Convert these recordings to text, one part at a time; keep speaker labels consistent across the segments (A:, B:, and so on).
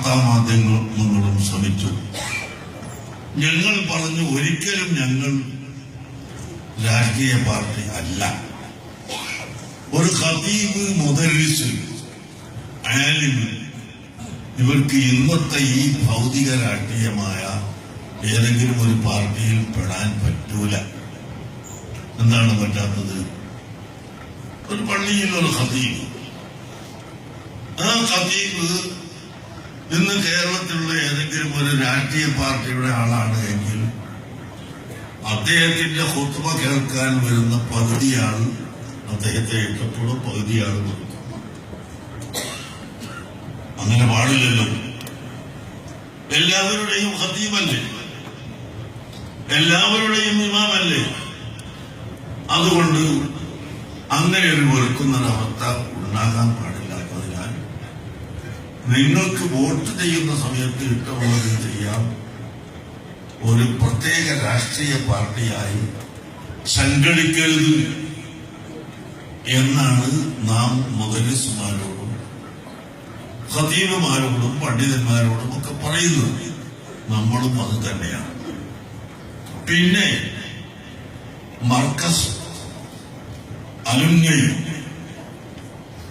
A: വാർത്താ മാധ്യമങ്ങളും ശ്രമിച്ചു. ഞങ്ങൾ പറഞ്ഞു ഒരിക്കലും ഞങ്ങൾ രാഷ്ട്രീയ പാർട്ടി അല്ല. ഒരു ഖതീബ് മുദരിസ് ആലിമ് ഇവർക്ക് ഇന്നത്തെ ഈ ഭൗതിക രാഷ്ട്രീയമായ ഏതെങ്കിലും ഒരു പാർട്ടിയിൽ പെടാൻ പറ്റൂല. എന്താണ് പറ്റാത്തത്? ഒരു പള്ളിയിൽ ഒരു ഖതീബ്. ആ ഖതീബ് ഇന്ന് കേരളത്തിലുള്ള ഏതെങ്കിലും ഒരു രാഷ്ട്രീയ പാർട്ടിയുടെ ആളാണ് എങ്കിൽ അദ്ദേഹത്തിന്റെ ഹുത്തുമ കേൾക്കാൻ വരുന്ന പകുതിയാണ് അദ്ദേഹത്തെ ഇഷ്ടപ്പെടും പകുതിയാണ് അങ്ങനെ പാടില്ലല്ലോ. എല്ലാവരുടെയും ഹത്തീമല്ലേ എല്ലാവരുടെയും ഇമാമല്ലേ? അതുകൊണ്ട് അങ്ങനെ ഒരു വെറുക്കുന്നൊരവസ്ഥ ഉണ്ടാകാൻ പാടില്ലാത്തതിനാൽ നിങ്ങൾക്ക് വോട്ട് ചെയ്യുന്ന സമയത്ത് ഇഷ്ടമുള്ളത് ചെയ്യാം. ഒരു പ്രത്യേക രാഷ്ട്രീയ പാർട്ടിയായി സംഘടിക്കരുത് എന്നാണ് നാം മുതലിസുമാരോടും ഖതീബുമാരോടും പണ്ഡിതന്മാരോടും ഒക്കെ പറയുന്നത്. നമ്മളും അത് തന്നെയാണ്. പിന്നെ മർക്കസ് അലുങ്ങയും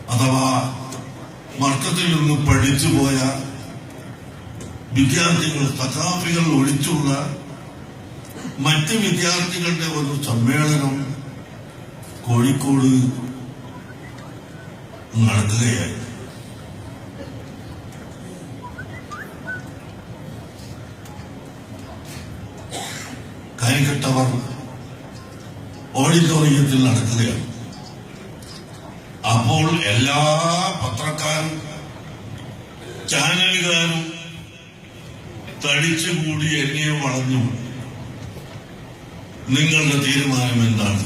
A: അഥവാ മർക്കത്തിൽ നിന്ന് പഠിച്ചു പോയ വിദ്യാർത്ഥികൾ കഥാപികൾ ഒഴിച്ചുള്ള മറ്റ് വിദ്യാർത്ഥികളുടെ ഒരു സമ്മേളനം കോഴിക്കോട് നടക്കുകയായി. കാര്യഘട്ടവർ ഓഡിറ്റോറിയത്തിൽ നടക്കുകയാണ്. അപ്പോൾ എല്ലാ പത്രക്കാരും ചാനലുകാരും തടിച്ചുകൂടി എന്നെ വളഞ്ഞു. നിങ്ങളുടെ തീരുമാനം എന്താണ്?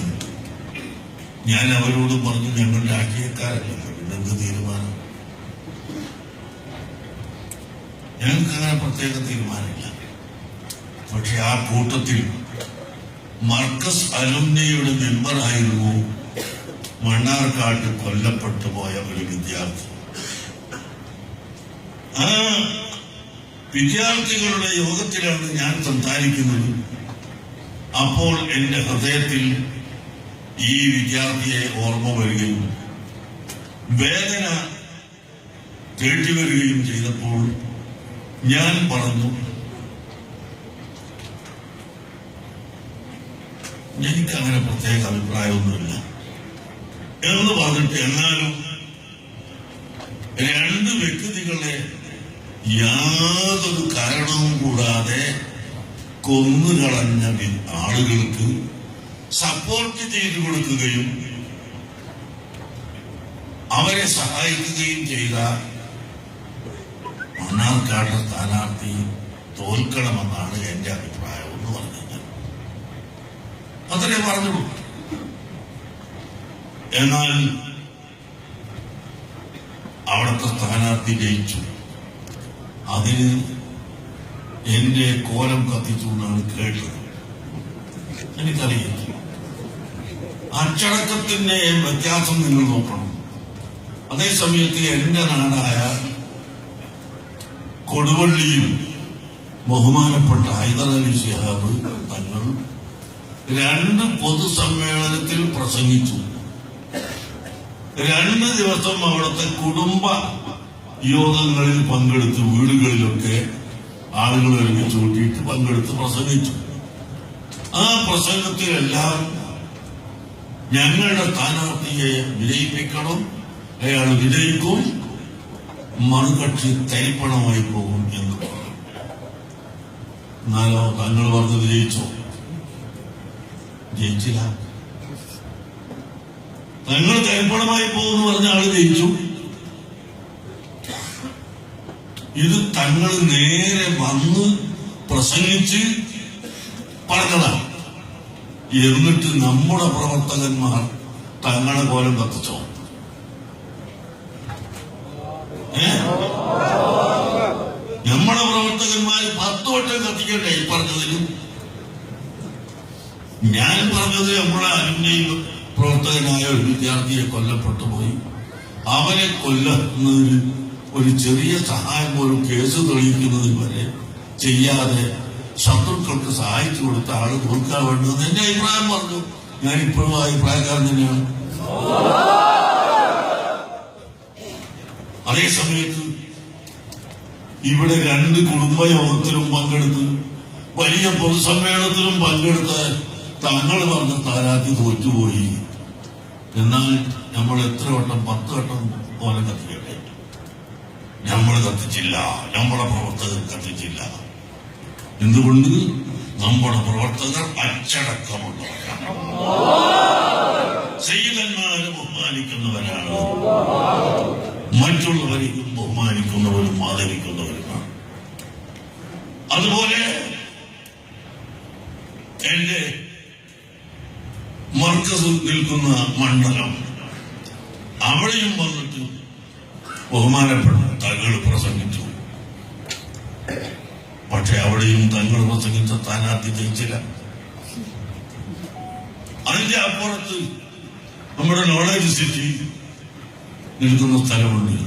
A: ഞാൻ അവരോട് പറഞ്ഞു ഞങ്ങൾ രാഷ്ട്രീയക്കാരല്ല. ഞങ്ങൾക്ക് തീരുമാനം. ഞങ്ങൾക്ക് അങ്ങനെ പ്രത്യേക തീരുമാനമില്ല. പക്ഷെ ആ കൂട്ടത്തിൽ മർക്കസ് അലുമിനിയുടെ മെമ്പറായിരുന്നു മണ്ണാർക്കാട്ട് കൊല്ലപ്പെട്ടു പോയ ഒരു വിദ്യാർത്ഥി. ആ വിദ്യാർത്ഥികളുടെ യോഗത്തിലാണ് ഞാൻ സംസാരിക്കുന്നത്. അപ്പോൾ എന്റെ ഹൃദയത്തിൽ ഈ വിദ്യാർത്ഥിയെ ഓർമ്മ വരികയും വേദന കേട്ടിവരികയും ചെയ്തപ്പോൾ ഞാൻ പറഞ്ഞു എനിക്ക് അങ്ങനെ പ്രത്യേക അഭിപ്രായമൊന്നുമില്ല. എന്ന് പറഞ്ഞിട്ട് എന്നാലും രണ്ട് വ്യക്തികളെ യാതൊരു കാരണവും കൂടാതെ കൊന്നുകളഞ്ഞ ആളുകൾക്ക് സപ്പോർട്ട് ചെയ്തു കൊടുക്കുകയും അവരെ സഹായിക്കുകയും ചെയ്ത മണ്ണാർക്കാട് സ്ഥാനാർത്ഥി തോൽക്കണമെന്നാണ് എന്റെ അഭിപ്രായം എന്ന് പറഞ്ഞത്. അത്രേ പറഞ്ഞുള്ളൂ. എന്നാൽ അവിടുത്തെ സ്ഥാനാർത്ഥി ജയിച്ചു. അതിന് എന്റെ കോലം കത്തിച്ചു എന്നാണ് കേട്ടത്. എനിക്കറിയില്ല അച്ചടക്കത്തിന്റെ വ്യത്യാസം നിങ്ങൾ നോക്കണം. അതേസമയത്ത് എന്റെ നാടായ കൊടുവള്ളിയും ബഹുമാനപ്പെട്ട ഹൈദരലി ശിഹാബ് തങ്ങൾ രണ്ട് പൊതുസമ്മേളനത്തിൽ പ്രസംഗിച്ചു. രണ്ട് ദിവസം അവിടുത്തെ കുടുംബ യോഗങ്ങളിൽ പങ്കെടുത്ത് വീടുകളിലൊക്കെ ആളുകൾ ഒരുമിച്ച് കൂട്ടിയിട്ട് പങ്കെടുത്ത് പ്രസംഗിച്ചു. ആ പ്രസംഗത്തിലെല്ലാം ഞങ്ങളുടെ സ്ഥാനാർത്ഥിയെ വിജയിപ്പിക്കണം അയാൾ വിജയിക്കും മറുകക്ഷി തരിപ്പണമായി പോകും എന്ന് പറഞ്ഞു. എന്നാലോ തങ്ങൾ പറഞ്ഞത് ജയിച്ചോ? ജയിച്ചില്ല. തങ്ങൾ തരിപ്പണമായി പോകുമെന്ന് പറഞ്ഞ ആൾ ജയിച്ചു. ഇത് തങ്ങൾ നേരെ വന്ന് പ്രസംഗിച്ച് പറഞ്ഞതാണ്. എന്നിട്ട് നമ്മുടെ പ്രവർത്തകന്മാർ തങ്ങളെ കോലം കത്തിച്ചോ നമ്മുടെ പ്രവർത്തകന്മാർ പത്ത് വട്ടം കത്തിക്കട്ടെ ഈ പറഞ്ഞതിലും. ഞാൻ പറഞ്ഞത് നമ്മുടെ അന്യം പ്രവർത്തകനായ ഒരു വിദ്യാർത്ഥിയെ കൊല്ലപ്പെട്ടു പോയി. അവനെ കൊല്ലുന്നതിൽ ഒരു ചെറിയ സഹായം പോലും കേസ് തെളിയിക്കുന്നത് വരെ ചെയ്യാതെ ശത്രുക്കൾക്ക് സഹായിച്ചു കൊടുത്ത ആൾ കൊടുക്കാൻ വേണ്ടത് എന്റെ അഭിപ്രായം പറഞ്ഞു. ഞാൻ ഇപ്പോഴും അഭിപ്രായക്കാരൻ തന്നെയാണ്. അതേ സമയത്ത് ഇവിടെ രണ്ട് കുടുംബയോഗത്തിലും പങ്കെടുത്ത് വലിയ പൊതുസമ്മേളനത്തിലും പങ്കെടുത്ത് തങ്ങൾ പറഞ്ഞ സ്ഥാനാർത്ഥി തോറ്റുപോയി. എന്നാൽ നമ്മൾ എത്ര വട്ടം പത്ത് വട്ടം പോലെ കത്തിക്കട്ടെ? നമ്മൾ കത്തിച്ചില്ല. നമ്മുടെ പ്രവർത്തകർ കത്തിച്ചില്ല. എന്തുകൊണ്ട്? നമ്മുടെ പ്രവർത്തകർ അച്ചടക്കമുള്ളവരാണ്. ബഹുമാനിക്കുന്നവരാണ്. മറ്റുള്ളവരെയും ബഹുമാനിക്കുന്നവരും ആദരിക്കുന്നവരുമാണ്. അതുപോലെ എന്റെ മർക്കസ് നിൽക്കുന്ന മണ്ഡലം അവിടെയും വന്നിട്ട് ബഹുമാനപ്പെട്ട. തങ്ങൾ പ്രസംഗിച്ചു. പക്ഷെ അവിടെയും തങ്ങൾ പ്രസംഗിച്ച സ്ഥാനാർത്ഥി ജയിച്ചില്ല. അതിന്റെ അപ്പുറത്ത് നമ്മുടെ നോളേജ് സിറ്റി നിൽക്കുന്ന സ്ഥലമുണ്ട്.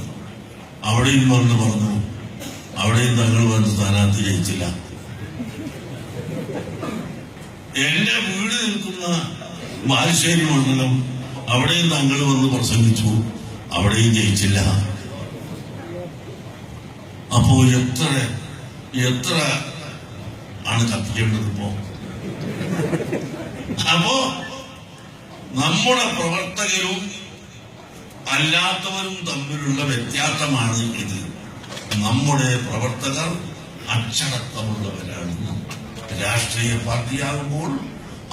A: അവിടെയും വന്ന് പറഞ്ഞു അവിടെയും തങ്ങൾ വന്ന് സ്ഥാനാർത്ഥി ജയിച്ചില്ല. എന്റെ വീട് നിൽക്കുന്ന ബാലുശ്ശേരി മണ്ഡലം അവിടെയും തങ്ങൾ വന്ന് പ്രസംഗിച്ചു അവിടെയും ജയിച്ചില്ല. അപ്പോ എത്ര എത്ര ആണ് കത്തിക്കേണ്ടത് ഇപ്പോ? അപ്പോ നമ്മുടെ പ്രവർത്തകരും അല്ലാത്തവരും തമ്മിലുള്ള വ്യത്യാസമാണ് ഇത്. നമ്മുടെ പ്രവർത്തകർ അച്ചടക്കമുള്ളവരാണ്. രാഷ്ട്രീയ പാർട്ടിയാകുമ്പോൾ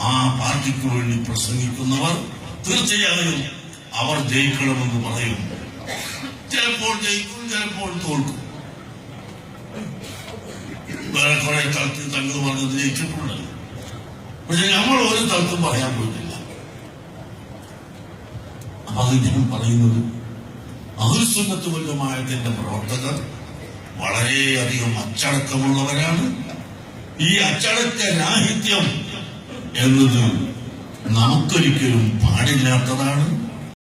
A: ആ പാർട്ടിക്ക് വേണ്ടി പ്രസംഗിക്കുന്നവർ തീർച്ചയായും അവർ ജയിക്കണമെന്ന് പറയും. ചിലപ്പോൾ ജയിക്കും ചിലപ്പോൾ തോൽക്കും. വേറെ കുറെ സ്ഥലത്ത് തങ്ങൾ ജയിച്ചിട്ടുണ്ട് പക്ഷെ നമ്മൾ ഒരു സ്ഥലത്തും പറയാൻ പോയിട്ടില്ല. അത് ഞാൻ പറയുന്നത് അഹുസുന്നത്ത് വല്ലമായതിന്റെ പ്രവർത്തകർ വളരെയധികം അച്ചടക്കമുള്ളവരാണ്. ഈ അച്ചടക്ക രാഹിത്യം എന്നത് നമുക്കൊരിക്കലും പാടില്ലാത്തതാണ്.